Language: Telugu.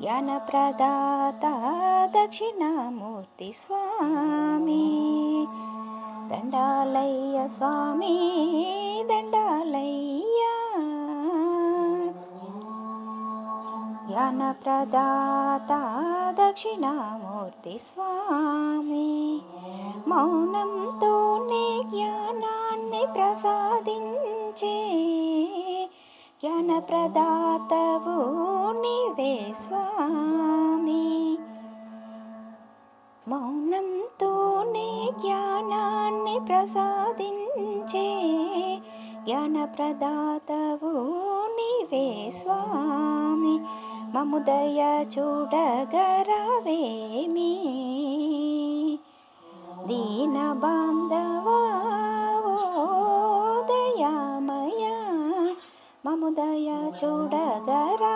ज्ञानप्रदाता दक्षिणामूर्ति स्वामी दण्डालय्य स्वामी दण्डालय्या। ज्ञानप्रदाता दक्षिणामूर्ति स्वामी मौनं तु निानानि प्रसादिञ्चे। ज्ञानप्रदातव స్వామి. మౌనంతోనే జ్ఞానాన్ని ప్రసాదించే జ్ఞాన ప్రదాతవు నీవే స్వామి. మముదయ చూడగరవేమి. దీన బాంధవా దయామయ. మముదయ చూడగరా